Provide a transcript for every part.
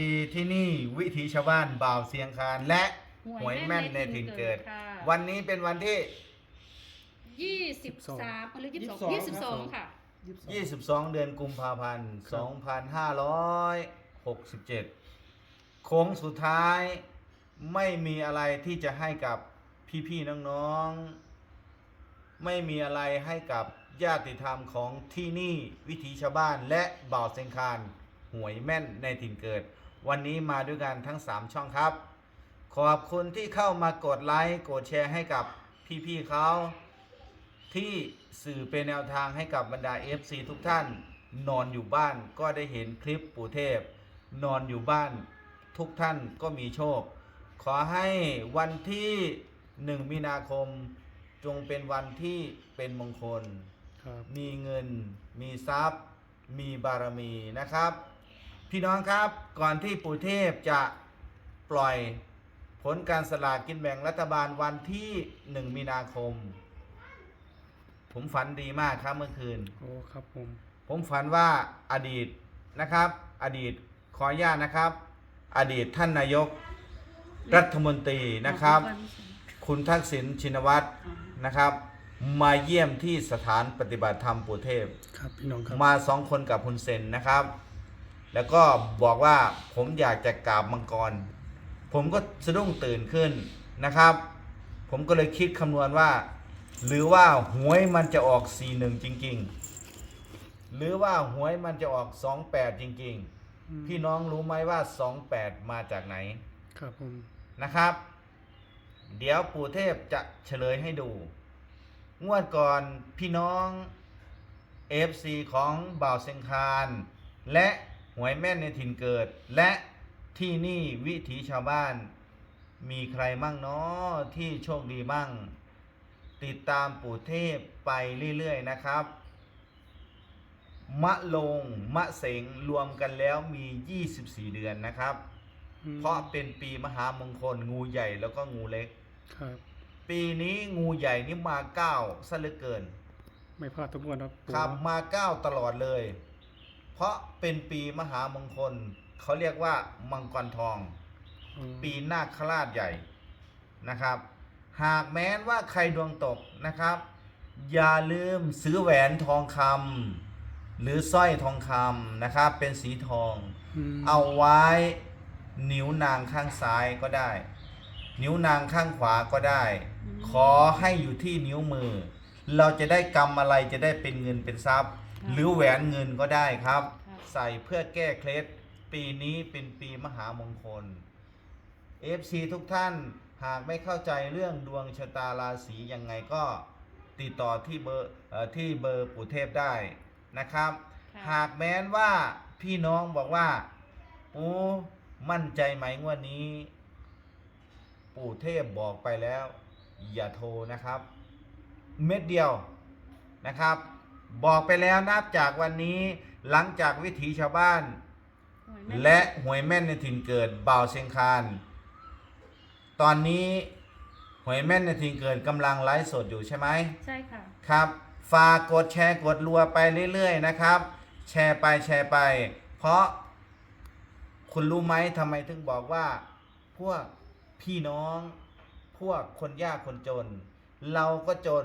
ดีที่นี่วิถีชาวบ้านบ่าวเสียงคานและหวยแม่นในถิ่นเกิดค่ะวันนี้เป็นวันที่ ยี่สิบสามหรือยี่สิบสอง22ยี่สิบสองค่ะ 22 เดือนกุมภาพันธ์ 2567 โค้งสุดท้ายไม่มีอะไรที่จะให้กับพี่ๆน้องๆ ไม่มีอะไรให้กับญาติธรรมของที่นี่วิถีชาวบ้านและบ่าวเซงคานหวยแม่นในถิ่นเกิด วันนี้มาด้วยกันทั้ง 3 ช่องครับ ขอบคุณที่เข้ามากดไลค์กดแชร์ให้กับพี่ๆเขาที่สื่อเป็นแนวทางให้กับบรรดา FC ทุกท่าน นอนอยู่บ้านก็ได้เห็นคลิปปู่เทพ นอนอยู่บ้านทุกท่านก็มีโชค ขอให้วันที่ 1 มีนาคม จงเป็นวันที่เป็นมงคลครับมีเงิน มีทรัพย์ มีบารมีนะครับ พี่น้องครับก่อนที่ปู่เทพจะปล่อยผลการสลากกินแบ่งรัฐบาลวันที่1มีนาคม ผมฝันดีมากครับเมื่อคืน โอ้ครับผม ผมฝันว่าอดีตนะครับ อดีตขออนุญาตนะครับ อดีตท่านนายกรัฐมนตรีนะครับ คุณทักษิณชินวัตรนะครับ มาเยี่ยมที่สถานปฏิบัติธรรมปู่เทพ ครับพี่น้องครับ มาสองคนกับคุณเซนนะครับ แล้วก็บอกว่าผมอยากจะกราบมังกร ผมก็สะดุ้งตื่นขึ้นนะครับ ผมก็เลยคิดคำนวณว่า หรือว่าหวยมันจะออก 41 จริง ๆ หรือว่าหวยมันจะออก 28 จริงอืมๆพี่น้องรู้ไหมว่า 28 มาจากไหน ครับผม นะครับ เดี๋ยวปู่เทพจะเฉลยให้ดู งวดก่อนพี่น้อง FC ของบ่าวเซงคารและ หวยแม่นในถิ่นเกิด และที่นี่วิถีชาวบ้าน มีใครมั่งเนาะที่โชคดีบ้างติดตามปู่เทพไปเรื่อย ๆ นะครับ มะลง มะเสงรวมกันแล้วมี 24 เดือนนะครับอืมเพราะเป็นปีมหามงคลงูใหญ่แล้วก็งูเล็ก ครับ ปีนี้งูใหญ่นี่มาเก้าซะเหลือเกิน ไม่พลาดทุกวันครับปู่ครับมาเก้าตลอดเลย เพราะเป็นปีมหามงคล เขาเรียกว่ามังกรทอง อืมปีนาคราชใหญ่นะครับ หากแม้นว่าใครดวงตกนะครับ อย่าลืมซื้อแหวนทองคำหรือสร้อยทองคำนะครับ เป็นสีทอง มเอาไว้นิ้วนางข้างซ้ายก็ได้ นิ้วนางข้างขวาก็ได้อืมขอให้อยู่ที่นิ้วมือ เราจะได้กำอะไรจะได้เป็นเงินเป็นทรัพย์ค่ะ หรือแหวนเงินก็ได้ครับค่ะใส่เพื่อแก้เคล็ดปีนี้เป็นปีมหามงคล FC ทุกท่านหากไม่เข้าใจเรื่องดวงชะตาราศียังไงก็ติดต่อที่เบอร์เออที่เบอร์ปู่เทพได้นะครับค่ะหากแม้นว่าพี่น้องบอกว่าปู่มั่นใจไหมงวดนี้ ปู่เทพบอกไปแล้ว อย่าโทรนะครับ เม็ดเดียวนะครับ บอกไปแล้วนับจากวันนี้หลังจากวิถีชาวบ้านหวยแม่นและหวยแม่นในถิ่นเกิดบ่าวเชียงคานตอนนี้หวยแม่นในถิ่นเกิดกำลังไลฟ์สดอยู่ใช่ไหมใช่ค่ะครับฝากกดแชร์กดรัวไปเรื่อยๆนะครับ แชร์ไปแชร์ไป เพราะคุณรู้ไหมทำไมถึงบอกว่า พวกพี่น้อง พวกคนยากคนจน เราก็จน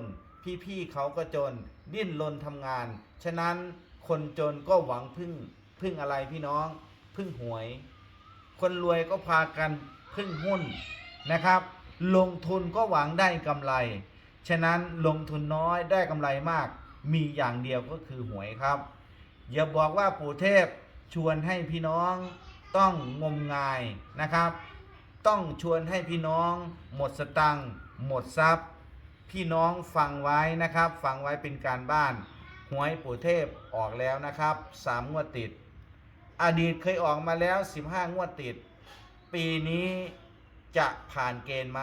พี่ๆเขาก็จนดิ้นรนทำงาน ฉะนั้นคนจนก็หวังพึ่งพึ่งอะไรพี่น้อง พึ่งหวย คนรวยก็พากันพึ่งหุ้นนะครับ ลงทุนก็หวังได้กำไร ฉะนั้นลงทุนน้อยได้กำไรมาก มีอย่างเดียวก็คือหวยครับ อย่าบอกว่าปู่เทพชวนให้พี่น้องต้องงมงายนะครับ ต้องชวนให้พี่น้องหมดสตังค์หมดทรัพย์ พี่น้องฟังไว้นะครับ ฟังไว้เป็นการบ้านหวยปู่เทพออกแล้วนะครับสามงวดติด อดีตเคยออกมาแล้ว15งวดติด ปีนี้จะผ่านเกณฑ์ไหม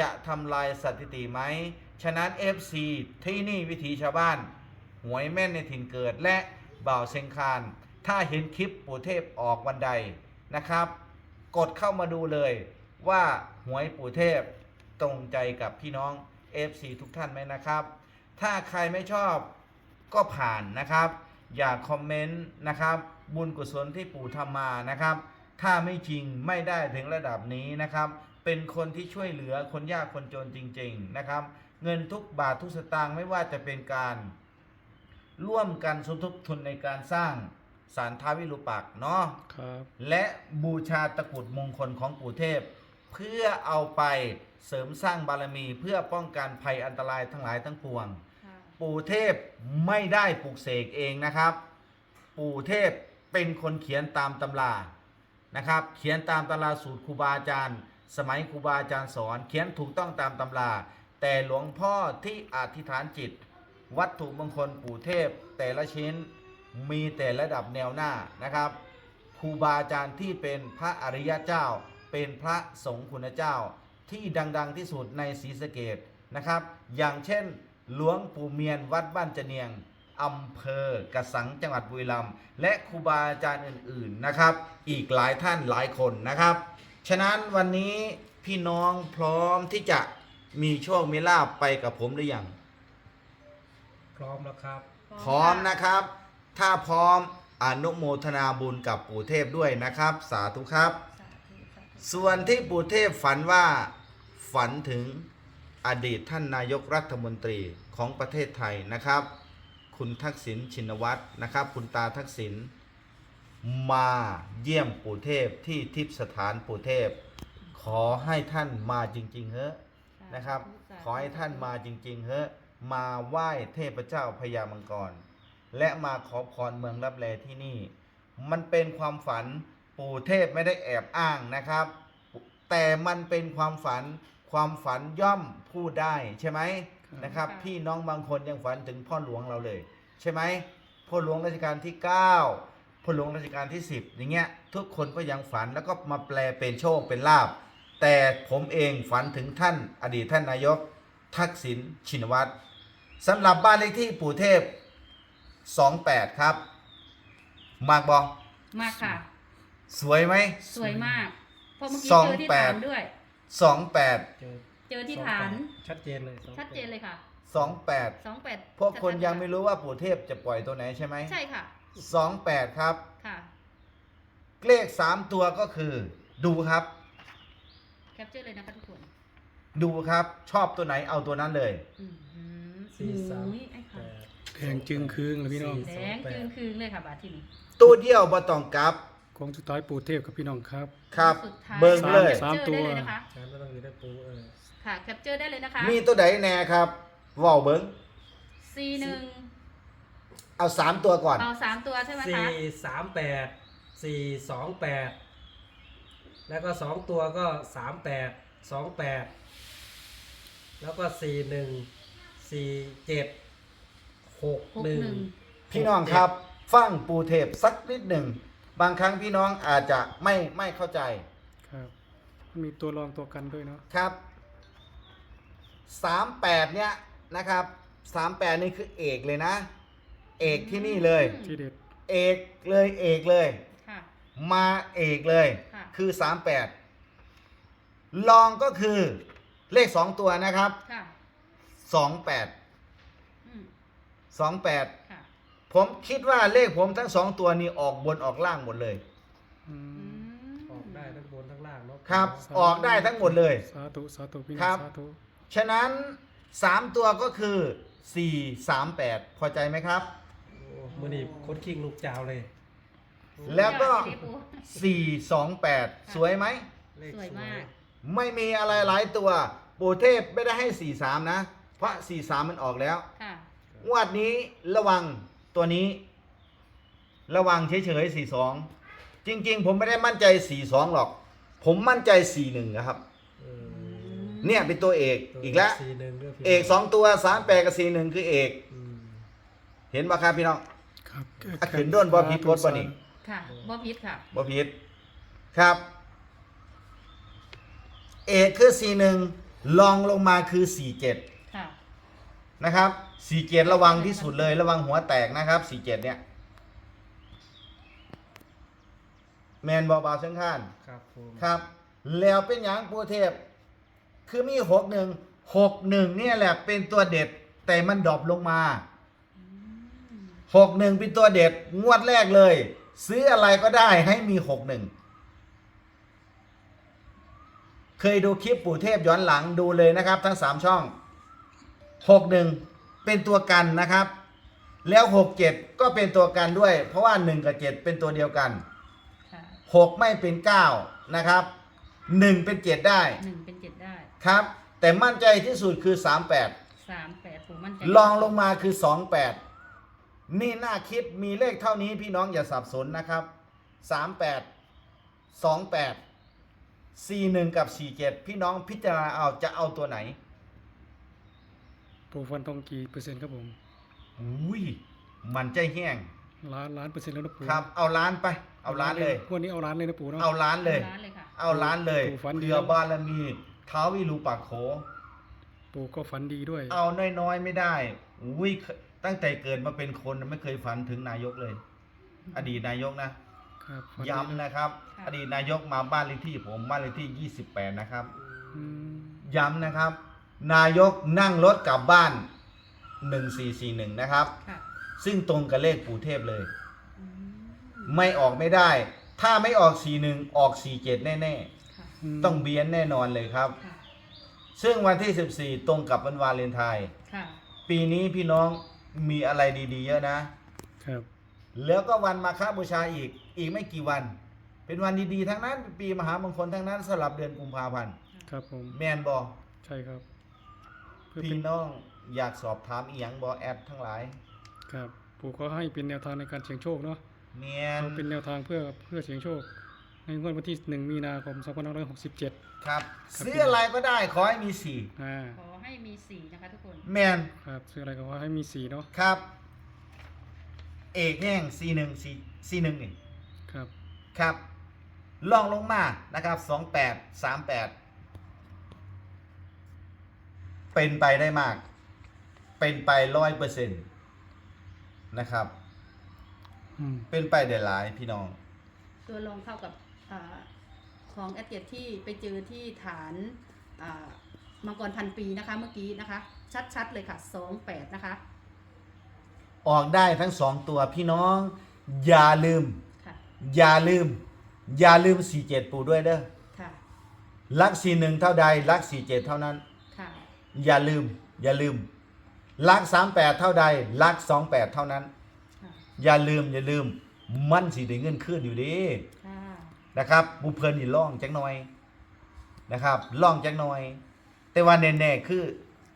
จะทำลายสถิติไหม ฉะนั้น FC ที่นี่วิถีชาวบ้าน หวยแม่นในถิ่นเกิดและบ่าวเซงคาน ถ้าเห็นคลิปปู่เทพออกวันใดนะครับ กดเข้ามาดูเลยว่าหวยปู่เทพตรงใจกับพี่น้อง FC ทุกท่านไหมนะครับ ถ้าใครไม่ชอบก็ผ่านนะครับ อย่าคอมเมนต์นะครับ บุญกุศลที่ปู่ทำมานะครับ ถ้าไม่จริงไม่ได้ถึงระดับนี้นะครับ เป็นคนที่ช่วยเหลือคนยากคนจนจริง ๆนะครับ เงินทุกบาททุกสตางค์ไม่ว่าจะเป็นการ ร่วมกันสมทบทุนในการสร้างสารท้าวิรูปักษ์เนาะครับ และบูชาตะกรุดมงคลของปู่เทพ เพื่อเอาไป เสริมสร้างบารมีเพื่อป้องกันภัยอันตรายทั้งหลายทั้งปวง ค่ะปู่เทพไม่ได้ปลูกเสกเองนะครับ ปู่เทพเป็นคนเขียนตามตำรานะครับ เขียนตามตำราสูตรครูบาอาจารย์ สมัยครูบาอาจารย์สอน เขียนถูกต้องตามตำรา แต่หลวงพ่อที่อธิษฐานจิต วัตถุมงคลปู่เทพ แต่ละชิ้นมีแต่ระดับแนวหน้านะครับครูบาอาจารย์ที่เป็นพระอริยเจ้า เป็นพระสงฆ์คุณเจ้า ที่ดังๆที่สุดในศรีสะเกดนะครับ อย่างเช่นหลวงปู่เมียนวัดบ้านจะเนียงอำเภอกระสังจังหวัดบุรีรัมย์และครูบาอาจารย์อื่นๆนะครับ อีกหลายท่านหลายคนนะครับ ฉะนั้นวันนี้พี่น้องพร้อมที่จะมีโชคมีลาบไปกับผมหรือยังพร้อมแล้วครับ พร้อมนะครับ ถ้าพร้อมอนุโมทนาบุญกับปู่เทพด้วยนะครับ สาธุครับ สาธุสาธุส่วนที่ปู่เทพฝันว่าฝันถึงอดีตท่านนายกรัฐมนตรีของประเทศไทยนะครับ คุณทักษิณชินวัตรนะครับ คุณตาทักษิณมาเยี่ยมปู่เทพที่ทิพย์สถานปู่เทพ ขอให้ท่านมาจริง ๆเฮ้นะครับ ขอให้ท่านมาจริง ๆเฮ้มาไหว้เทพเจ้าพญามังกร และมาขอพรเมืองรับแลที่นี่ มันเป็นความฝัน ปู่เทพไม่ได้แอบอ้างนะครับ แต่มันเป็นความฝันความฝันย่อมพูดได้ใช่ไหมนะครับ พี่น้องบางคนยังฝันถึงพ่อหลวงเราเลย ใช่ไหมพ่อหลวงรัชกาลที่ 9พ่อหลวงรัชกาลที่ 10 อย่างเงี้ยทุกคนก็ยังฝันแล้วก็มาแปลเป็นโชคเป็นลาบ แต่ผมเองฝันถึงท่านอดีตท่านนายก ทักษิณชินวัตรสำหรับบ้านเลขที่ปู่เทพ 28 ครับ มากบอมากค่ะ สวยไหม สวยมากเพราะเมื่อกี้สองเจอที่แปดฐานด้วย28เจอเจอที่ฐาน ชัดเจนเลยสองชัดเจนเลยค่ะ28สองแปดพวกคนยังไม่รู้ว่าปู่เทพจะปล่อยตัวไหนใช่ไหมใช่ค่ะ28ครับ ค่ะเลข3ตัวก็คือ ดูครับ แคปเจอร์เลยนะคะทุกคนดูครับ ชอบตัวไหนเอาตัวนั้นเลย อืมสี่สามโอ้ยไอ้แปค่ะดแดงจึงคืงเลยพี่น้องสี่แดงคืนคืนเลยค่ะบาทที่นี่ตัวเดียวบ่ต้องกลับ ของสุดท้ายปู่เทพกับพี่น้องครับ ครับ สุดท้ายเบิ่งเลยแคปเจอร์ได้เลยนะคะงั้นไม่ต้องอยู่ได้ปูเออค่ะแคปเจอร์ได้เลยนะคะมีตัวไหนแน่ครับเว่าวเบิ้งสี่หนึ่งเอา3ตัวก่อน เอาสามตัวใช่ไหมคะสี่สามแปดสี่สองแปดแล้วก็สองตัวก็สามแปดสองแปดแล้วก็สี่หนึ่งสี่เจ็ดหกหกหนึ่ง หนึ่ง พี่น้องครับ ฟังปูเทพสักนิดหนึ่ง บางครั้งพี่น้องอาจจะไม่ไม่เข้าใจครับมีตัวรองตัวกันด้วยเนาะครับ38เนี่ยนะครับ38นี่คือเอกเลยนะ เอกที่นี่เลย ที่เด็ดเอกเลยเอกเลย ค่ะ มาเอกเลย ค่ะ คือ38ลองก็คือเลข2ตัวนะครับค่ะ28อืม28ค่ะ ผมคิดว่าเลขผมทั้ง2ตัวนี้ออกบนออกล่างหมดเลย อือืมมออกได้ทั้งบนทั้งล่างเนาะครับ ออกได้ทั้งหมดเลย สาธุสาธุพี่คน้รัองบสาธุฉะนั้น3ตัวก็คือ4 3 8พอใจไหมครับ โอ้มือนี่โคตรคิงลูกจาวเลยแล้วก็ ยอดเลยปู4 2 8สวยไหม เลขสวยมาก ไม่มีอะไรหลายตัว ปู่เทพไม่ได้ให้4 3นะ เพราะ4 3มันออกแล้ว ค่ะ งวดนี้ระวัง ตัวนี้ ระวังเฉยๆ4 2จริง ๆ ผมไม่ได้มั่นใจ4 2หรอก ผมมั่นใจ4 1นะครับเออเนี่ยเป็นตัวเอกตัวอีกแล้วสี่หนึ่งด้วยพี่เอก2ตัว3 8กับ4 1คือเอกอืมเห็นปะครับพี่น้องครับอะขึ้นด้วนบ่ผิดกฎบ่นี่ค่ะบ่พิษค่ะบ่ผิดครับ เอกคือ41ลองลงมาคือ47ค่ะ นะครับ47ระวังที่สุดเลยระวังหัวแตกนะครับ47เนี่ย แมนบอบาวเชิงข้านครับผมครับ แล้วเป็นอย่างปูเทพ คือมี61 61เนี่ยแหละเป็นตัวเด็ด แต่มันดรอปลงมา61เป็นตัวเด็ด งวดแรกเลย ซื้ออะไรก็ได้ให้มี61เคยดูคลิปปู่เทพย้อนหลังดูเลยนะครับ ทั้ง3ช่อง 61 เป็นตัวกันนะครับ แล้ว 67 ก็เป็นตัวกันด้วย เพราะว่า 1 กับ 7 เป็นตัวเดียวกัน ค่ะ6 ไม่เป็น 9 นะครับ 1 เป็น 7 ได้หนึ่งเป็นเจ็ดได้ครับ แต่มั่นใจที่สุดคือ 38 สามแปดปู่มั่นใจลองลงมาคือ 28 นี่น่าคิดมีเลขเท่านี้พี่น้องอย่าสับสนนะครับ 38 28 41 กับ 47 พี่น้องพิจารณาเอาจะเอาตัวไหน ปูฟันทองกี่เปอร์เซ็นต์ครับผมอุ้ยมันใจแห้งล้านล้านเปอร์เซ็นต์แล้วนะปูครับ เอาล้านไป เอาล้านเลยพวกนี้เอาล้านเลยนะปูเนาะเอาล้านเลย ร้านเลยค่ะ เอาล้านเลยโอ้ฝันดีเพื่อบารมีท้าววิรูปักโข ปูก็ฝันดีด้วยเอาน้อยๆไม่ได้อุ้ยตั้งแต่เกิดมาเป็นคนไม่เคยฝันถึงนายกเลย อดีตนายกนะ ครับฝันดีย้ำนะครับ ค่ะ อดีตนายกมาบ้านเลขที่ผมบ้านเลขที่ 28 นะครับ อืมย้ำนะครับ นายกนั่งรถกลับบ้าน 1441 นะครับ ค่ะซึ่งตรงกับเลขปู่เทพเลย อืมไม่ออกไม่ได้ ถ้าไม่ออก 41 ออก 47 แน่ ค่ะมๆ ต้องเบียนแน่นอนเลยครับ ค่ะซึ่งวันที่ 14 ตรงกับวันวาเลนไทน์ค่ะปีนี้พี่น้องมีอะไรดีๆ เยอะนะ ครับ แล้วก็วันมาฆบูชาอีกอีกไม่กี่วัน เป็นวันดีๆ ทั้งนั้นเป็นปีมหามงคลทั้งนั้นสลับเดือนกุมภาพันธ์ครับผม แมนบอใช่ครับเพื่อพี่เป็นน้องอยากสอบถามอีหยังบอแอดทั้งหลาย ครับปูก็ให้เป็นแนวทางในการเสี่ยงโชคเนาะเมียนเอาเป็นแนวทางเพื่อเพื่อเสี่ยงโชค ในงวดวันที่1มีนาคม2567ครับ ซื้ออะไรก็ได้ขอให้มีสี่อ่าขอให้มีสี่นะคะทุกคนแมนครับซื้ออะไรก็ว่าให้มีสีเนาะครับ เอกแห้งสี่หนึ่งสี่สี่หนึ่งนี่ครับ ครับลองลงมานะครับสองแปดสามแปด เป็นไปได้มาก เป็นไปร้อยเปอร์เซ็นต์นะครับ อืม เป็นไปได้หลายพี่น้อง ตัวลงเท่ากับอาของแอดเกียที่ไปเจอที่ฐานอ่ามังกรพันปีนะคะเมื่อกี้นะคะ ชัดๆเลยค่ะสองแปดนะคะออกได้ทั้งสองตัวพี่น้อง อย่าลืม ค่ะอย่าลืม อย่าลืมสี่เจ็ดปูด้วยเด้อค่ะ ลักสี่หนึ่งเท่าใดลักสี่เจ็ดเท่านั้นค่ะ อย่าลืม อย่าลืมลักสามแปดเท่าใดลักสองแปดเท่านั้นค่ะอย่าลืมอย่าลืม มันสีได้เงินขึ้นอยู่ดีค่ะนะครับบุเพลินนี่ล่องจักหน่อยนะครับล่องจักหน่อย แต่ว่าแน่ๆคือ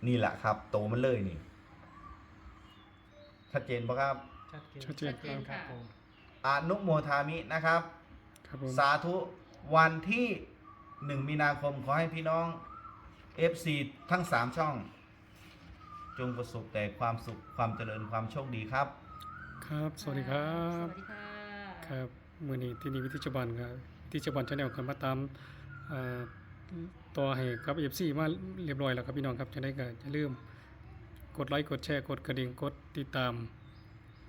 นี่แหละครับ โตมันเลยนี่ชัดเจนปะครับชัดเจนชัดเจนชัดเจนครัค่ะบผมอนุโมทามินะครับครับผมสาธุวันที่หนึ่งมีนาคมขอให้พี่น้อง FC ทั้งสามช่อง จงประสบแต่ความสุขความเจริญความโชคดีครับ ครับ สวัสดีครับ สวัสดีค่ะครับมือนี้ที่นี่วิทิจบันครับวิทิจบันชาแนลกันมาตามเอ่อต่อให้กับเอฟซีมาเรียบร้อยแล้วครับพี่น้องครับจะได้ก็อย่าลืมกดไลค์กดแชร์กดกระดิ่งกดติดตาม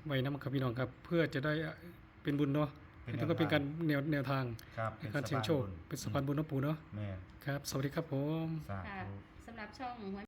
ไว้นะครับพี่น้องครับ เพื่อจะได้เป็นบุญเนาะ เป็นแล้วก็เป็นแนวทางการแนวแนวทางครับในการเสี่ยงโชคเป็นสะพานบุญเนาะปูเนาะแม่ครับ สวัสดีครับผม สาค่ะธุ สำหรับช่องหัว